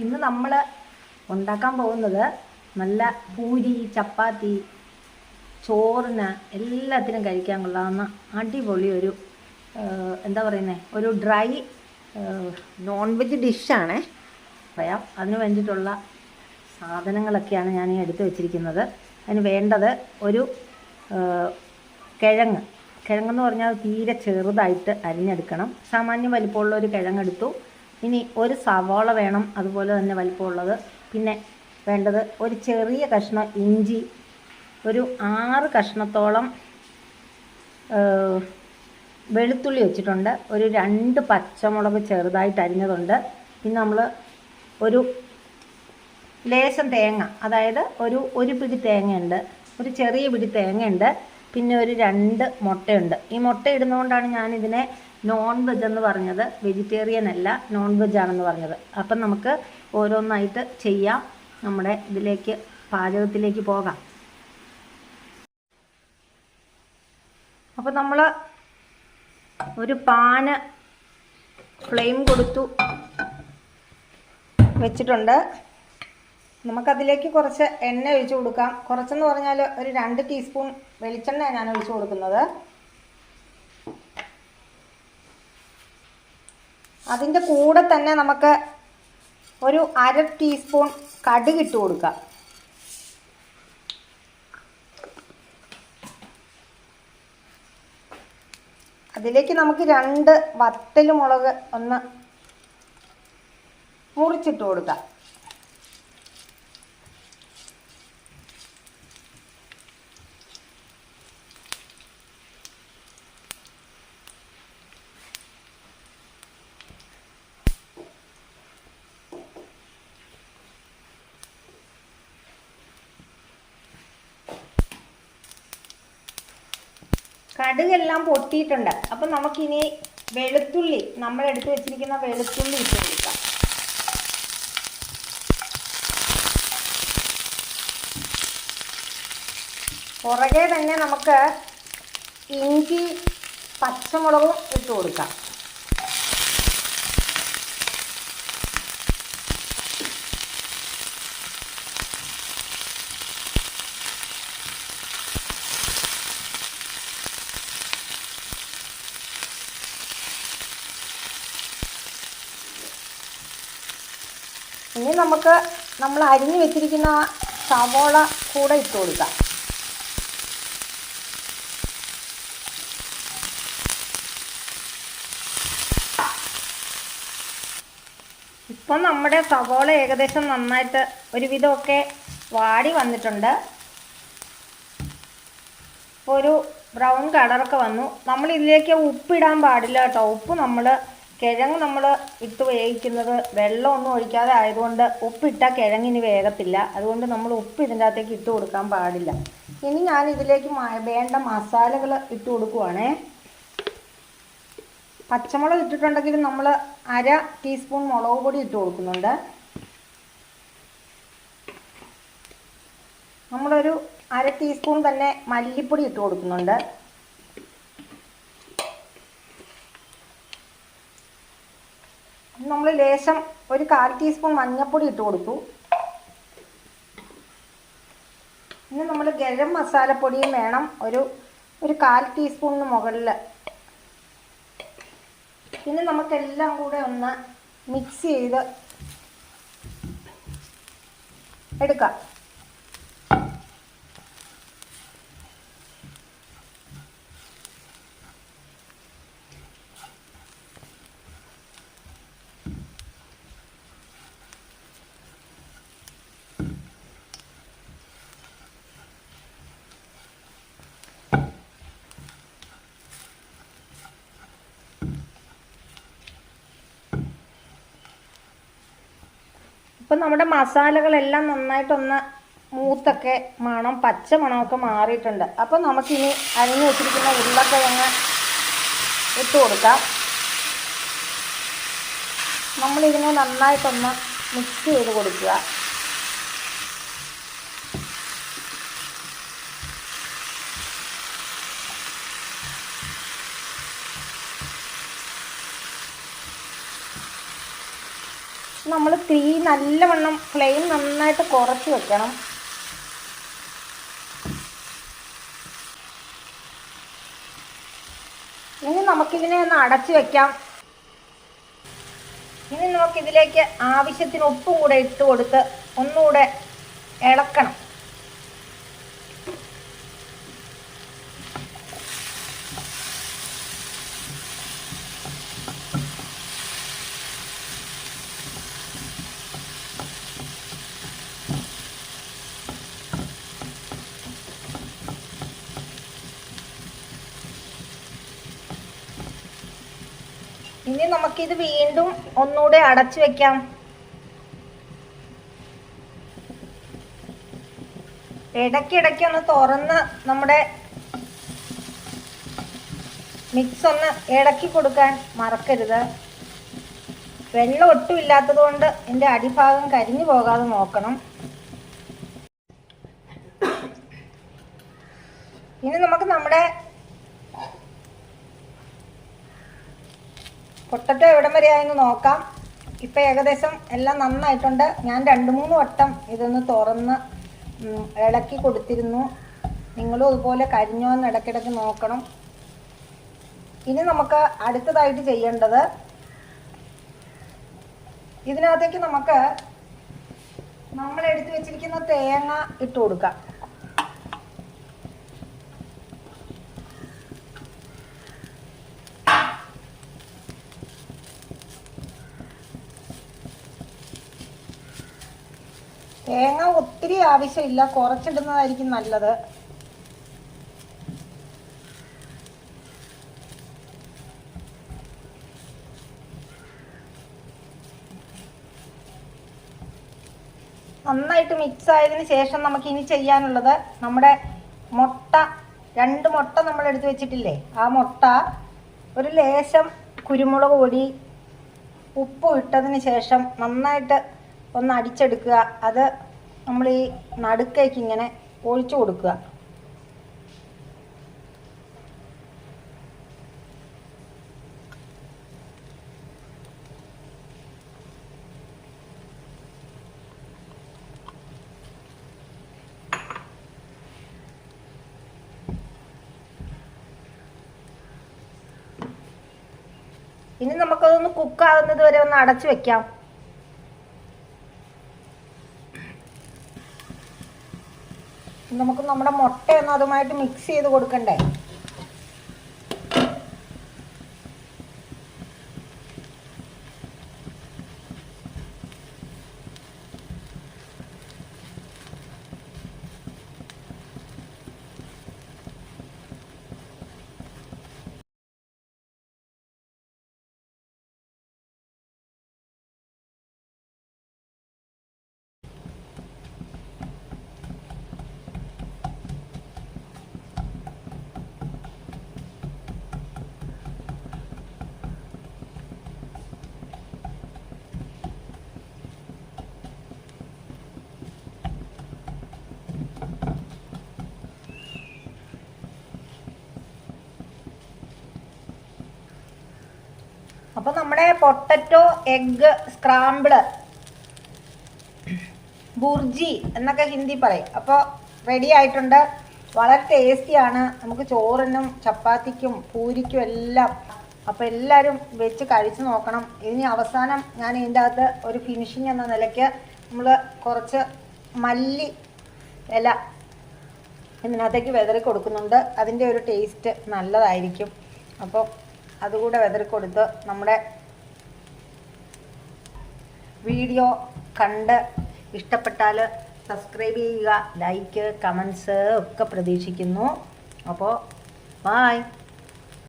ഇന്ന് നമ്മൾ ഉണ്ടാക്കാൻ പോകുന്നത് നല്ല പൂരി ചപ്പാത്തി ചോറിന് എല്ലാത്തിനും കഴിക്കാൻ കൊള്ളാവുന്ന അടിപൊളി ഒരു എന്താ പറയുന്നത് ഒരു ഡ്രൈ നോൺ വെജ് ഡിഷാണ് പറയാം. അതിന് വേണ്ടിയിട്ടുള്ള സാധനങ്ങളൊക്കെയാണ് ഞാൻ എടുത്തു വെച്ചിരിക്കുന്നത്. അതിന് വേണ്ടത് ഒരു കിഴങ്ങ്. കിഴങ്ങെന്ന് പറഞ്ഞാൽ തീരെ ചെറുതായിട്ട് അരിഞ്ഞെടുക്കണം. സാമാന്യം വലിപ്പമുള്ള ഒരു കിഴങ്ങെടുത്തു. ഇനി ഒരു സവാള വേണം അതുപോലെ തന്നെ വലിപ്പമുള്ളത്. പിന്നെ വേണ്ടത് ഒരു ചെറിയ കഷ്ണം ഇഞ്ചി ഒരു ആറ് കഷ്ണത്തോളം വെളുത്തുള്ളി വെച്ചിട്ടുണ്ട്. ഒരു രണ്ട് പച്ചമുളക് ചെറുതായിട്ട് അരിഞ്ഞതുണ്ട്. പിന്നെ നമ്മൾ ഒരു ലേശം തേങ്ങ അതായത് ഒരു ഒരു പിടി തേങ്ങയുണ്ട്. ഒരു ചെറിയ പിടി തേങ്ങയുണ്ട്. പിന്നെ ഒരു രണ്ട് മുട്ടയുണ്ട്. ഈ മുട്ട ഇടുന്നതുകൊണ്ടാണ് ഞാനിതിനെ നോൺ വെജ് എന്ന് പറഞ്ഞത് വെജിറ്റേറിയൻ അല്ല നോൺ വെജ് ആണെന്ന് പറഞ്ഞത്. അപ്പം നമുക്ക് ഓരോന്നായിട്ട് ചെയ്യാം. നമ്മുടെ ഇതിലേക്ക് പാചകത്തിലേക്ക് പോകാം. അപ്പം നമ്മൾ ഒരു പാന് ഫ്ലെയിം കൊടുത്തു വെച്ചിട്ടുണ്ട്. നമുക്കതിലേക്ക് കുറച്ച് എണ്ണ ഒഴിച്ചു കൊടുക്കാം. കുറച്ചെന്ന് പറഞ്ഞാൽ ഒരു രണ്ട് ടീസ്പൂൺ വെളിച്ചെണ്ണ ഞാൻ ഒഴിച്ചു കൊടുക്കുന്നത്. അതിന്റെ കൂടെ തന്നെ നമുക്ക് ഒരു അര ടീസ്പൂൺ കടുക് ഇട്ട് കൊടുക്കാം. അതിലേക്ക് നമുക്ക് രണ്ട് വത്തൽ മുളക് ഒന്ന് മുറിച്ചിട്ട് കൊടുക്കാം. കടുകെല്ലാം പൊട്ടിയിട്ടുണ്ട്. അപ്പം നമുക്കിനി വെളുത്തുള്ളി നമ്മൾ എടുത്തു വെച്ചിരിക്കുന്ന വെളുത്തുള്ളി ഇട്ട് കൊടുക്കാം. പുറകെ തന്നെ നമുക്ക് ഇഞ്ചി പച്ചമുളകും ഇട്ട് കൊടുക്കാം. ഇനി നമുക്ക് നമ്മൾ അരിഞ്ഞു വെച്ചിരിക്കുന്ന സവോള കൂടെ ഇട്ട് കൊടുക്കാം. ഇപ്പം നമ്മുടെ സവോള ഏകദേശം നന്നായിട്ട് ഒരുവിധമൊക്കെ വാടി വന്നിട്ടുണ്ട്. ഇപ്പോൾ ഒരു ബ്രൗൺ കളറൊക്കെ വന്നു. നമ്മൾ ഇതിലേക്ക് ഉപ്പിടാൻ പാടില്ല കേട്ടോ. ഉപ്പ് നമ്മൾ കിഴങ്ങ് നമ്മൾ ഇട്ട് വേവിക്കുന്നത് വെള്ളമൊന്നും ഒഴിക്കാതെ ആയതുകൊണ്ട് ഉപ്പിട്ടാൽ കിഴങ്ങിന് വേഗത്തില്ല അതുകൊണ്ട് നമ്മൾ ഉപ്പ് ഇതിന്റെ അകത്തേക്ക് ഇട്ട് കൊടുക്കാൻ പാടില്ല. ഇനി ഞാൻ ഇതിലേക്ക് വേണ്ട മസാലകൾ ഇട്ട് കൊടുക്കുവാണേ. പച്ചമുളക് ഇട്ടിട്ടുണ്ടെങ്കിൽ നമ്മൾ അര ടീസ്പൂൺ മുളക് പൊടി ഇട്ട് കൊടുക്കുന്നുണ്ട്. നമ്മളൊരു അര ടീസ്പൂൺ തന്നെ മല്ലിപ്പൊടി ഇട്ട് കൊടുക്കുന്നുണ്ട്. നമ്മൾ ലേശം ഒരു കാൽ ടീസ്പൂൺ മഞ്ഞൾപ്പൊടി ഇട്ട് കൊടുത്തു. ഇനി നമ്മൾ ഗരം മസാലപ്പൊടിയും വേണം. ഒരു ഒരു കാൽ ടീസ്പൂണിന് മുകളിൽ. പിന്നെ നമുക്കെല്ലാം കൂടെ ഒന്ന് മിക്സ് ചെയ്ത് എടുക്കാം. ഇപ്പം നമ്മുടെ മസാലകളെല്ലാം നന്നായിട്ടൊന്ന് മൂത്തൊക്കെ മണം പച്ച മണമൊക്കെ മാറിയിട്ടുണ്ട്. അപ്പം നമുക്കിനി അരിഞ്ഞു വെച്ചിരിക്കുന്ന ഉരുളക്കിഴങ്ങ് ഇട്ട് കൊടുക്കാം. നമ്മളിതിനെ നന്നായിട്ടൊന്ന് മിക്സ് ചെയ്ത് കൊടുക്കുക. നമ്മൾ തീ നല്ലവണ്ണം ഫ്ലെയിം നന്നായിട്ട് കുറച്ച് വെക്കണം. ഇനി നമുക്കിതിനെ ഒന്ന് അടച്ചു വെക്കാം. ഇനി നമുക്കിതിലേക്ക് ആവശ്യത്തിന് ഉപ്പും കൂടെ ഇട്ട് കൊടുത്ത് ഒന്നുകൂടെ ഇളക്കണം. ഇനി നമുക്കിത് വീണ്ടും ഒന്നുകൂടെ അടച്ചു വെക്കാം. ഇടയ്ക്കിടയ്ക്ക് ഒന്ന് തുറന്ന് നമ്മുടെ മിക്സ് ഒന്ന് ഇടക്കി കൊടുക്കാൻ മറക്കരുത്. വെള്ളം ഒട്ടും ഇല്ലാത്തത് കൊണ്ട് എന്റെ അടിഭാഗം കരിഞ്ഞു പോകാതെ നോക്കണം ഇനി നമുക്ക് നമ്മുടെ പൊട്ടറ്റോ എവിടം വരെ ആയെന്ന് നോക്കാം. ഇപ്പൊ ഏകദേശം എല്ലാം നന്നായിട്ടുണ്ട്. ഞാൻ രണ്ട് മൂന്ന് വട്ടം ഇതൊന്ന് തുറന്ന് ഇളക്കി കൊടുത്തിരുന്നു. നിങ്ങളും അതുപോലെ കരിഞ്ഞോ എന്ന് ഇടയ്ക്കിടയ്ക്ക് നോക്കണം. ഇനി നമുക്ക് അടുത്തതായിട്ട് ചെയ്യേണ്ടത് ഇതിനകത്തേക്ക് നമുക്ക് നമ്മൾ എടുത്തു വെച്ചിരിക്കുന്ന തേങ്ങ ഇട്ട് കൊടുക്കാം. തേങ്ങ ഒത്തിരി ആവശ്യമില്ല. കുറച്ചിടുന്നതായിരിക്കും നല്ലത്. നന്നായിട്ട് മിക്സ് ആയതിന് ശേഷം നമുക്ക് ഇനി ചെയ്യാനുള്ളത് നമ്മുടെ മുട്ട. രണ്ട് മുട്ട നമ്മൾ എടുത്തു വെച്ചിട്ടില്ലേ? ആ മുട്ട ഒരു ലേശം കുരുമുളക് പൊടി ഉപ്പ് ഇട്ടതിന് ശേഷം നന്നായിട്ട് ഒന്ന് അടിച്ചെടുക്കുക. അത് നമ്മൾ ഈ നടുക്കേക്ക് ഇങ്ങനെ ഒഴിച്ചു കൊടുക്കുക. ഇനി നമുക്കതൊന്ന് കുക്കാകുന്നത് വരെ ഒന്ന് അടച്ചു വെക്കാം. നമുക്ക് നമ്മുടെ മുട്ടയൊന്നും അതുമായിട്ട് മിക്സ് ചെയ്ത് കൊടുക്കണ്ടേ? അപ്പൊ നമ്മുടെ പൊട്ടറ്റോ എഗ് സ്ക്രാമ്പിൾ ബുർജി എന്നൊക്കെ ഹിന്ദി പറയും. അപ്പോൾ റെഡി ആയിട്ടുണ്ട്. വളരെ ടേസ്റ്റിയാണ് നമുക്ക് ചോറിനും ചപ്പാത്തിക്കും പൂരിക്കും എല്ലാം അപ്പോൾ എല്ലാവരും വെച്ച് കഴിച്ച് നോക്കണം. ഇനി അവസാനം ഞാൻ ഇതിന്റെ അകത്ത് ഒരു ഫിനിഷിങ് എന്ന നിലയ്ക്ക് നമ്മൾ കുറച്ച് മല്ലി ഇല ഇതിനകത്തേക്ക് വിതറി കൊടുക്കുന്നുണ്ട്. അതിന്റെ ഒരു ടേസ്റ്റ് നല്ലതായിരിക്കും. അപ്പോൾ അതുകൂടെ വെതറിക്കൊടുത്ത് നമ്മുടെ വീഡിയോ കണ്ട് ഇഷ്ടപ്പെട്ടാൽ സബ്സ്ക്രൈബ് ചെയ്യുക ലൈക്ക് കമൻസ് ഒക്കെ പ്രതീക്ഷിക്കുന്നു. അപ്പോൾ ബായ്